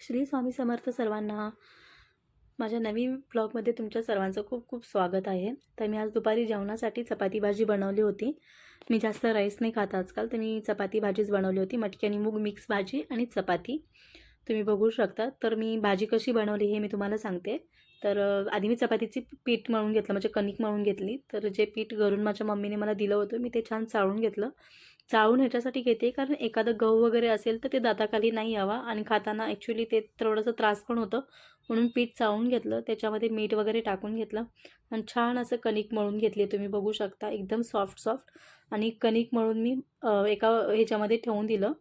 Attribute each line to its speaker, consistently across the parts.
Speaker 1: श्री स्वामी समर्थ सर्वांना माझ्या नवीन ब्लॉगमध्ये तुमच्या सर्वांचं खूप खूप स्वागत आहे. तर मी आज दुपारी जेवणासाठी चपाती भाजी बनवली होती. मी जास्त राईस नाही खात आजकाल तर मी चपाती भाजीच बनवली होती. मटकी आणि मूग मिक्स भाजी आणि चपाती. तुम्ही बघू शकता. तर मी भाजी कशी बनवली हे मी तुम्हाला सांगते. तर आधी मी चपातीची पीठ मळून घेतलं म्हणजे कणिक मळून घेतली. तर जे पीठ घरून माझ्या मम्मीने मला दिलं होतं मी ते छान चाळून घेतलं. चाळून ह्याच्यासाठी घेते कारण एखादं गहू वगैरे असेल तर ते दाताखाली नाही यावा. आणि खाताना ॲक्च्युली ते थोडंसं त्रास पण होतं. म्हणून पीठ चाळून घेतलं त्याच्यामध्ये मीठ वगैरे टाकून घेतलं. आणि छान असं कणिक मळून घेतली तुम्ही बघू शकता. एकदम सॉफ्ट सॉफ्ट आणि कणिक मळून मी एका ह्याच्यामध्ये ठेवून दिलं.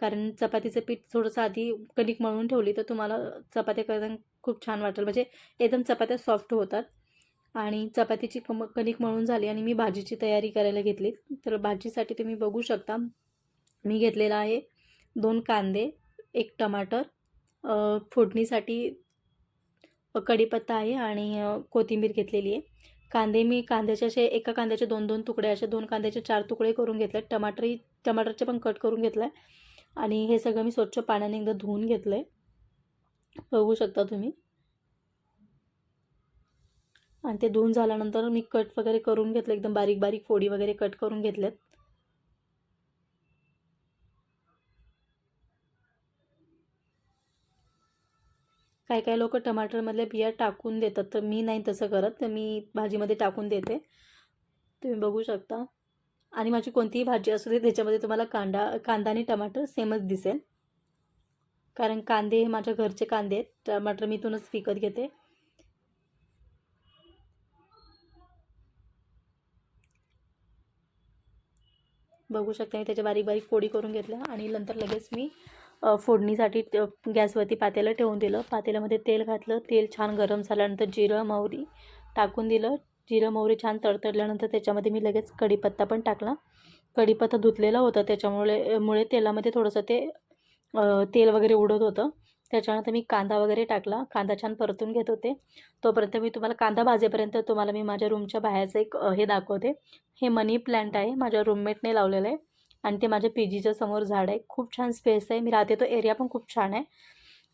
Speaker 1: कारण चपातीचं पीठ थोडंसं आधी कणिक मळून ठेवली तर तुम्हाला चपात्या करताना खूप छान वाटेल. म्हणजे एकदम चपात्या सॉफ्ट होतात. आणि चपातीची कम कणिक मळून झाली आणि मी भाजीची तयारी करायला घेतली. तर भाजीसाठी तुम्ही बघू शकता मी घेतलेला आहे दोन कांदे एक टमाटर फोडणीसाठी कढीपत्ता आहे आणि कोथिंबीर घेतलेली आहे. कांदे मी कांद्याचे असे एका कांद्याचे दोन दोन तुकडे असे दोन कांद्याचे चार तुकडे करून घेतले. टमाटरही टमाटरचे पण कट करून घेतलं आहे आणि हे सगळं मी स्वच्छ पाण्याने एकदा धुवून घेतलं आहे बघू शकता तुम्ही. आणि ते धुवून झाल्यानंतर मी कट वगैरे करून घेतलं एकदम बारीक बारीक फोडी वगैरे कट करून घेतल्यात काही काही लोक टमाटरमधल्या बिया टाकून देतात तर मी नाही तसं करत तर मी भाजीमध्ये टाकून देते. तुम्ही बघू शकता. आणि माझी कोणतीही भाजी असू दे त्याच्यामध्ये तुम्हाला कांदा कांदा आणि टमाटर सेमच दिसेल. कारण कांदे हे माझ्या घरचे कांदे आहेत टमाटर मी इथूनच विकत घेते. बघू शकता मी त्याच्या बारीक बारीक फोडी करून घेतल्या आणि नंतर लगेच मी फोडणीसाठी गॅसवरती पातेलं ठेवून दिलं. पातेल्यामध्ये तेल घातलं. तेल छान गरम झाल्यानंतर जिरं मोहरी टाकून दिलं. जिरं मोहरी छान तडतडल्यानंतर त्याच्यामध्ये मी लगेच कढीपत्ता पण टाकला. कढीपत्ता धुतलेला होता त्याच्यामुळे मुळे तेलामध्ये थोडंसं ते तेल वगैरे उडत होतं. त्याच्यानंतर मी कांदा वगैरे टाकला. कांदा छान परतून घेत होते. तोपर्यंत मी तुम्हाला कांदा भाजेपर्यंत तुम्हाला मी माझ्या रूमच्या बाहेरचं एक हे दाखवते. हे मनी प्लॅन्ट आहे. माझ्या रूममेटने लावलेलं आहे. आणि ते माझ्या पी जीच्या समोर झाड आहे. खूप छान स्पेस आहे. मी राहते तो एरिया पण खूप छान आहे.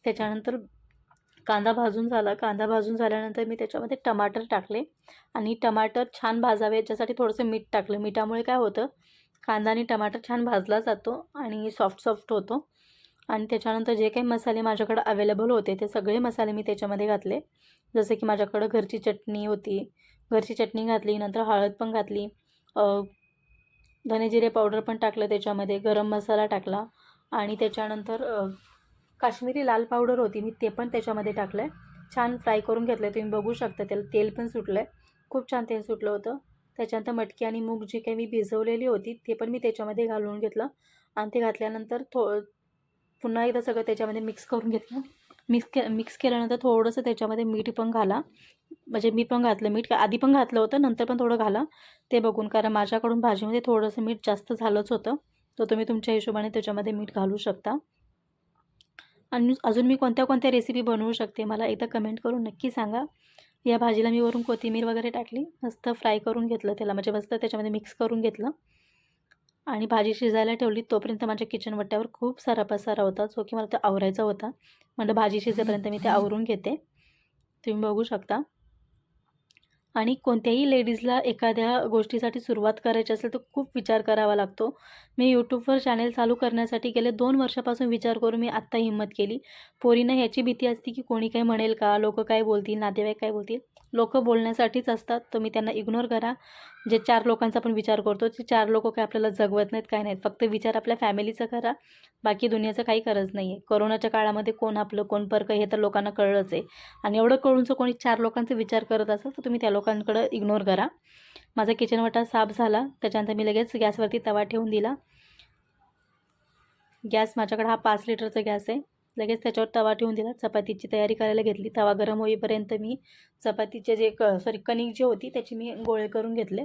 Speaker 1: त्याच्यानंतर कांदा भाजून झाला. कांदा भाजून झाल्यानंतर मी त्याच्यामध्ये टमाटर टाकले. आणि टमाटर छान भाजावे. याच्यासाठी थोडंसं मीठ टाकलं. मिठामुळे काय होतं? कांदा आणि टमाटर छान भाजला जातो आणि सॉफ्ट सॉफ्ट होतो. आणि त्याच्यानंतर जे काही मसाले माझ्याकडं अवेलेबल होते ते सगळे मसाले मी त्याच्यामध्ये घातले. जसे की माझ्याकडं घरची चटणी होती. घरची चटणी घातली नंतर हळद पण घातली. धनेजिरे धने जिरे पावडर पण टाकलं त्याच्यामध्ये गरम मसाला टाकला. आणि त्याच्यानंतर काश्मीरी लाल पावडर होती मी ते पण त्याच्यामध्ये टाकलं आहे छान फ्राय करून घेतलं आहे तुम्ही बघू शकता त्याला तेल पण सुटलं आहे खूप छान तेल सुटलं होतं. त्याच्यानंतर मटकी आणि मूग जी काही मी भिजवलेली होती ते पण मी त्याच्यामध्ये घालून घेतलं. आणि ते घातल्यानंतर थो पुन्हा एकदा सगळं त्याच्यामध्ये मिक्स करून घेतलं. मिक्स के मिक्स केल्यानंतर थोडंसं त्याच्यामध्ये मीठ पण घाला. म्हणजे मी पण घातलं मीठ आधी पण घातलं होतं नंतर पण थोडं घाला. ते बघून कारण माझ्याकडून भाजीमध्ये थोडंसं मीठ जास्त झालंच होतं. तर तुम्ही तुमच्या हिशोबाने त्याच्यामध्ये मीठ घालू शकता. आणि अजून मी कोणत्या कोणत्या रेसिपी बनवू शकते मला एकदा कमेंट करून नक्की सांगा. या भाजीला मी वरून कोथिंबीर वगैरे टाकली. मस्त फ्राय करून घेतलं त्याला. म्हणजे मस्त त्याच्यामध्ये मिक्स करून घेतलं. आणि भाजी शिजायला ठेवली तोपर्यंत माझ्या किचन वट्ट्यावर खूप सारा पसारा होता. जो की मला तो आवरायचा होता. म्हणजे भाजी शिजेपर्यंत मी ते आवरून घेते. तुम्ही बघू शकता. आणि कोणत्याही लेडीजला एखाद्या गोष्टीसाठी सुरुवात करायची असेल तर खूप विचार करावा लागतो. मी यूट्यूबवर चॅनेल चालू करण्यासाठी गेले दोन वर्षापासून विचार करून मी आत्ता हिंमत केली. पोरीनं ह्याची भीती असते की कोणी काय म्हणेल का? लोक काय बोलतील? नातेवाईक काय बोलतील? लोक बोलण्यासाठीच असतात तुम्ही त्यांना इग्नोर करा. जे चार लोकांचा आपण विचार करतो ते चार लोक काय आपल्याला जगवत नाहीत काय नाहीत. फक्त विचार आपल्या फॅमिलीचं करा. बाकी दुनियाचं काही गरज नाही आहे कोरोनाच्या काळामध्ये कोण आपलं कोण परकं हे तर लोकांना कळलंच आहे. आणि एवढं कळून जर कोणी चार लोकांचा विचार करत असेल तर तुम्ही त्या लोकांकडं इग्नोर करा. माझा किचन वाटा साफ झाला. त्याच्यानंतर मी लगेच गॅसवरती तवा ठेवून दिला. गॅस माझ्याकडे हा पाच लिटरचा गॅस आहे. लगेच त्याच्यावर तवा ठेवून दिला चपातीची तयारी करायला घेतली. तवा गरम होईपर्यंत मी चपातीचे जे क सॉरी कणिक जी होती त्याची मी गोळे करून घेतले.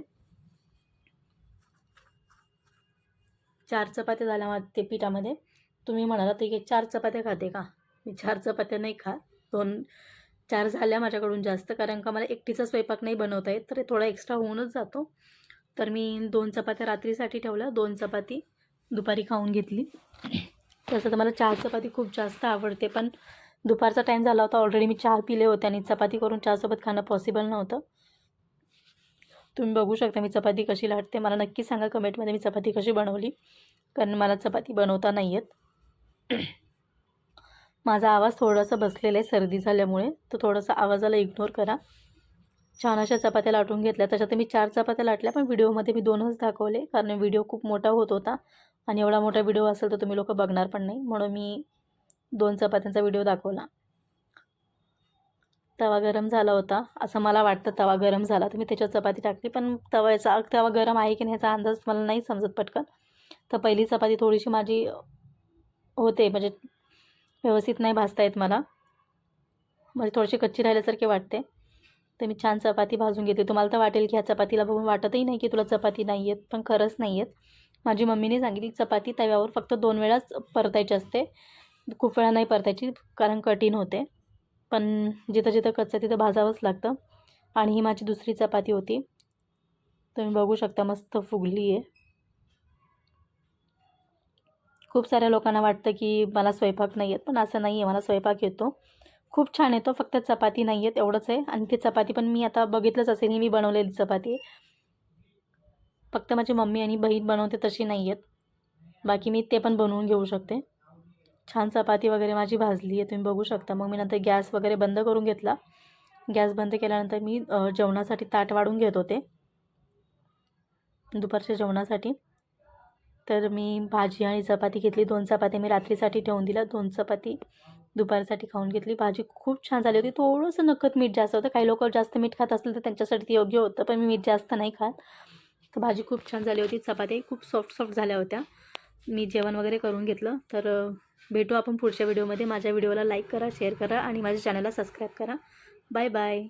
Speaker 1: चार चपात्या झाल्या ते पिठामध्ये. तुम्ही म्हणाला तर की चार चपात्या खाते का? मी चार चपात्या नाही खात. दोन चार झाल्या माझ्याकडून जास्त. कारण का मला एकटीचा स्वयंपाक नाही बनवता येत तर थोडा एक्स्ट्रा होऊनच जातो. तर मी दोन चपात्या रात्रीसाठी ठेवल्या. दोन चपाती दुपारी खाऊन घेतली. तसं तर मला चहा चपाती खूप जास्त आवडते पण दुपारचा टाईम झाला होता ऑलरेडी मी चहा पिले होते आणि चपाती करून चहासोबत खाणं पॉसिबल नव्हतं. तुम्ही बघू शकता मी चपाती कशी लाटते. मला नक्की सांगा कमेंटमध्ये मी चपाती कशी बनवली कारण मला चपाती बनवता नाही येत. माझा आवाज थोडासा बसलेला आहे सर्दी झाल्यामुळे तर थोडासा आवाजाला इग्नोर करा. छान अशा चपात्या लाटून घेतल्या. त्याच्यात मी चार चपात्या लाटल्या पण व्हिडिओमध्ये मी दोनच दाखवले कारण व्हिडिओ खूप मोठा होत होता. आणि एवढा मोठा व्हिडिओ असेल तर तुम्ही लोक बघणार पण नाही. म्हणून मी दोन चपात्यांचा व्हिडिओ दाखवला. तवा गरम झाला होता. असं मला वाटतं तवा गरम झाला. तर मी त्याच्यात चपाती टाकली. पण तव्याचा तवा गरम आहे की नाही ह्याचा अंदाज मला नाही समजत पटकन. तर पहिली चपाती थोडीशी माझी होते. म्हणजे व्यवस्थित नाही भाजता येत मला. म्हणजे थोडीशी कच्ची राहिल्यासारखे वाटते. तर मी छान चपाती भाजून घेते तुम्हाला तर वाटेल की ह्या चपातीला बघून वाटतही नाही की तुला चपाती नाही आहेत पण खरंच नाही आहेत माझी मम्मीने सांगितली चपाती तव्यावर फक्त दोन वेळाच परतायची असते. खूप वेळा नाही परतायची कारण कठीण होते. पण जिथं जिथं कच्चं तिथं भाजावंच लागतं. आणि ही माझी दुसरी चपाती होती. तुम्ही बघू शकता मस्त फुगली आहे. खूप साऱ्या लोकांना वाटतं की मला स्वयंपाक नाही येत पण असं नाही आहे मला स्वयंपाक येतो. खूप छान येतो फक्त चपाती नाही आहेत एवढंच आहे. आणि ती चपाती पण मी आता बघितलंच असेल ही मी बनवलेली चपाती. फक्त माझी मम्मी आणि बहीण बनवते तशी नाही आहेत. बाकी मी ते पण बनवून घेऊ शकते. छान चपाती वगैरे माझी भाजली आहे तुम्ही बघू शकता. मग मी नंतर गॅस वगैरे बंद करून घेतला. गॅस बंद केल्यानंतर मी जेवणासाठी ताट वाढून घेत होते. दुपारच्या जेवणासाठी. तर मी भाजी आणि चपाती घेतली. दोन चपाती मी रात्रीसाठी ठेवून दिला दोन चपाती दुपारसाठी खाऊन घेतली. भाजी खूप छान झाली होती. थोडंसं नकत मीठ जास्त होतं. काही लोक जास्त मीठ खात असतील तर त्यांच्यासाठी ते योग्य होतं पण मी मीठ जास्त नाही खात. तर भाजी खूप छान झाली होती. चपात्याही खूप सॉफ्ट सॉफ्ट झाल्या होत्या. मी जेवण वगैरे करून घेतलं. तर भेटू आपण पुढच्या व्हिडिओमध्ये माझ्या व्हिडिओला लाईक करा शेअर करा आणि माझ्या चॅनलला सबस्क्राईब करा. Bye bye